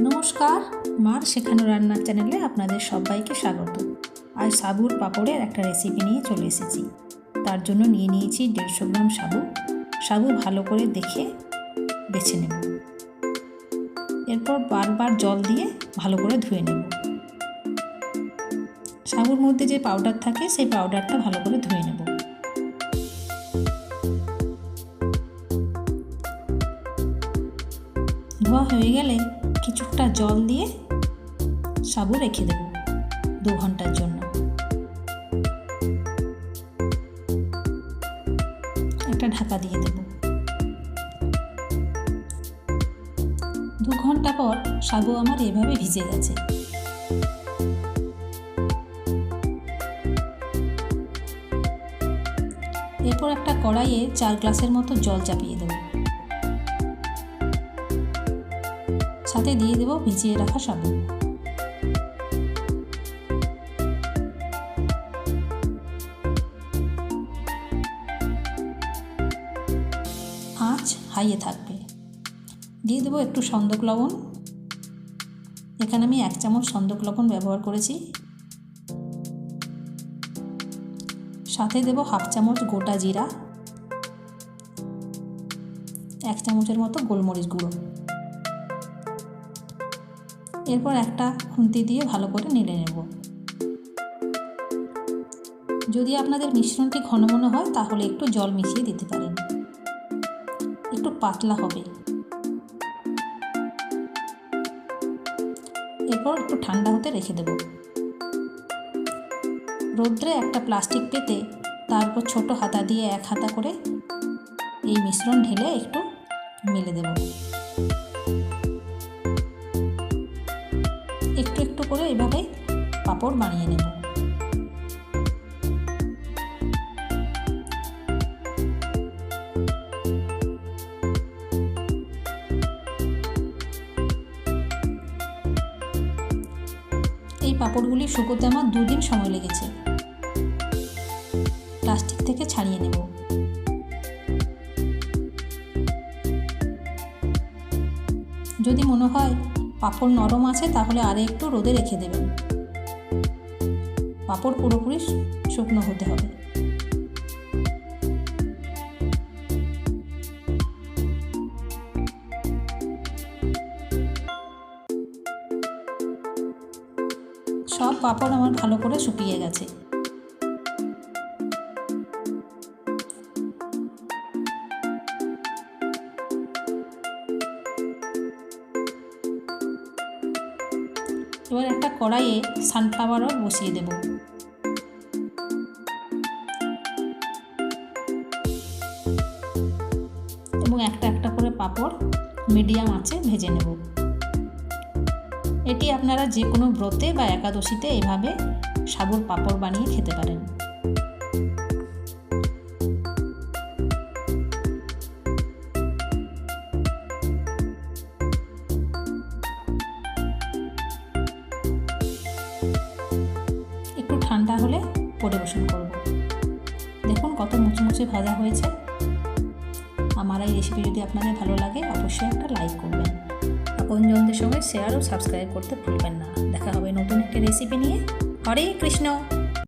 নমস্কার, মার শেখানো রান্নার চ্যানেলে আপনাদের সবাইকে স্বাগত। আজ সাবুর পাঁপড়ের একটা রেসিপি নিয়ে চলে এসেছি। তার জন্য নিয়ে নিয়েছি দেড়শো গ্রাম সাবু। সাবু ভালো করে দেখে বেছে নেব। এরপর বারবার জল দিয়ে ভালো করে ধুয়ে নেব। সাবুর মধ্যে যে পাউডার থাকে, সেই পাউডারটা ভালো করে ধুয়ে নেব। ধোয়া হয়ে গেলে কিছুটা জল দিয়ে সাবু রেখে দেব দু ঘণ্টার জন্য। একটা ঢাকা দিয়ে দেব। দু ঘণ্টা পর সাবু আমার এভাবে ভিজে গেছে। এরপর একটা কড়াইয়ে চার গ্লাসের মতো জল চাপিয়ে দেবো। সাথে দিয়ে দেবো ভিজিয়ে রাখা সাবু আঁচ হাইয়ে থাকবে। দিয়ে দেবো একটু সন্দক লবণ। এখানে আমি এক চামচ সন্দক লবণ ব্যবহার করেছি। সাথে দেবো হাফ চামচ গোটা জিরা। এক চামচের মতো গোলমরিচ গুঁড়ো। এরপর একটা খুন্তি দিয়ে ভালো করে নেড়ে নেব। যদি আপনাদের মিশ্রণটি ঘন ঘন হয়, তাহলে একটু জল মিশিয়ে দিতে পারেন। একটু পাতলা হবে। এরপর একটু ঠান্ডা হতে রেখে দেব। রৌদ্রে একটা প্লাস্টিক পেতে তারপর ছোট হাতা দিয়ে এক হাতা করে এই মিশ্রণ ঢেলে একটু মেলে দেবো। করে এভাবে পাঁপড় বানিয়ে নেব। এই পাঁপড়গুলি শুকোতে আমার দুদিন সময় লেগেছে। প্লাস্টিক থেকে ছাড়িয়ে নেব। যদি মনে হয় পাঁপড় নরম আছে, তাহলে আরে একটু রোদে রেখে দেবেন। পাঁপড় পুরোপুরি শুকনো হতে হবে। সব পাঁপড় আমার ভালো করে শুকিয়ে গেছে। এবার একটা কড়াইয়ে সানফ্লাওয়ারও বসিয়ে দেব। এবং একটা একটা করে পাঁপড় মিডিয়াম আঁচে ভেজে নেব। এটি আপনারা যে কোনো ব্রতে বা একাদশীতে এভাবে সাবুর পাঁপড় বানিয়ে খেতে পারেন। ঠান্ডা হলে পরিবেশন করব। দেখুন কত মুচমুচে ভাজা হয়েছে। আমার এই রেসিপি যদি আপনাদের ভালো লাগে, অবশ্যই একটা লাইক করবেন। আপনজনদের সঙ্গে শেয়ার ও সাবস্ক্রাইব করতে ভুলবেন না। দেখা হবে নতুন একটি রেসিপি নিয়ে। হরে কৃষ্ণ!